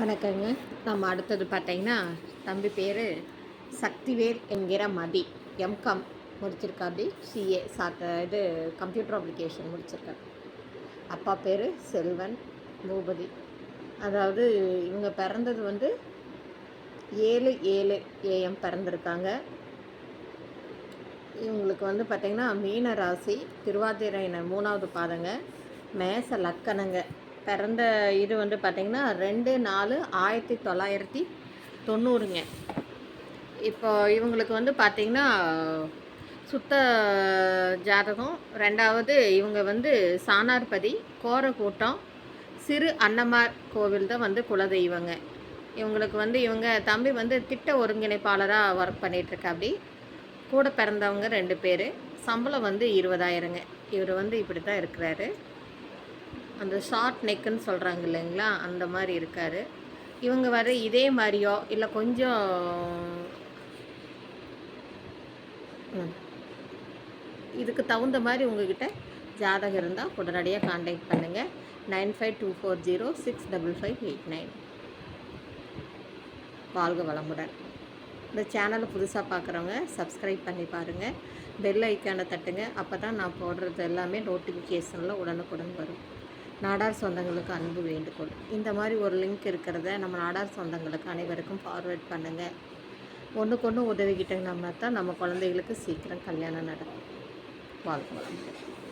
வணக்கங்க. நம்ம அடுத்தது பார்த்தீங்கன்னா தம்பி பேர் சக்திவேல் என்கிற மதி. எம்காம் முடிச்சிருக்காப்படி சிஏ சாத்த இது கம்ப்யூட்டர் அப்ளிகேஷன் முடிச்சிருக்காரு. அப்பா பேர் செல்வன் பூபதி. அதாவது இவங்க பிறந்தது வந்து ஏழு ஏழு ஏஎம் பிறந்திருக்காங்க. இவங்களுக்கு வந்து பார்த்திங்கன்னா மீன ராசி திருவாதிரை மூணாவது பாதங்க மேச லக்கணங்க. பிறந்த இது வந்து பார்த்திங்கன்னா ரெண்டு நாலு ஆயிரத்தி தொள்ளாயிரத்தி தொண்ணூறுங்க. இப்போ இவங்களுக்கு வந்து பார்த்திங்கன்னா சுத்த ஜாதகம். ரெண்டாவது இவங்க வந்து சாணார்பதி கோரக்கூட்டம் சிறு அன்னமார் கோவில் தான் வந்து குலதெய்வங்க. இவங்களுக்கு வந்து இவங்க தம்பி வந்து திட்ட ஒருங்கிணைப்பாளராக ஒர்க் பண்ணிகிட்ருக்காப்படி கூட பிறந்தவங்க ரெண்டு பேர். சம்பளம் வந்து இருபதாயிரங்க. இவர் வந்து இப்படி தான் இருக்கிறாரு. அந்த ஷார்ட் நெக்குன்னு சொல்கிறாங்க இல்லைங்களா? அந்த மாதிரி இருக்கார். இவங்க வர இதே மாதிரியோ இல்லை கொஞ்சம் ம். இதுக்கு தகுந்த மாதிரி உங்ககிட்ட ஜாதகம் இருந்தால் உடனடியாக காண்டாக்ட் பண்ணுங்கள் nine five two four zero six double five eight nine. வாழ்க வளமுடன். இந்த சேனலை புதுசாக பார்க்குறவங்க சப்ஸ்கிரைப் பண்ணி பாருங்கள் பெல் ஐக்கானை தட்டுங்க. அப்போ தான் நான் போடுறது எல்லாமே நோட்டிஃபிகேஷனில் உடனுக்குடன் வரும். நாடார் சொந்தங்களுக்கு அன்பு வேண்டுகோள். இந்த மாதிரி ஒரு லிங்க் இருக்கிறத நம்ம நாடார் சொந்தங்களுக்கு அனைவருக்கும் ஃபார்வேர்ட் பண்ணுங்கள் ஒன்றுக்கு ஒன்று உதவிக்கிட்டோம்னா தான் நம்ம குழந்தைகளுக்கு சீக்கிரம் கல்யாணம் நடக்கும். வாழ்க்கை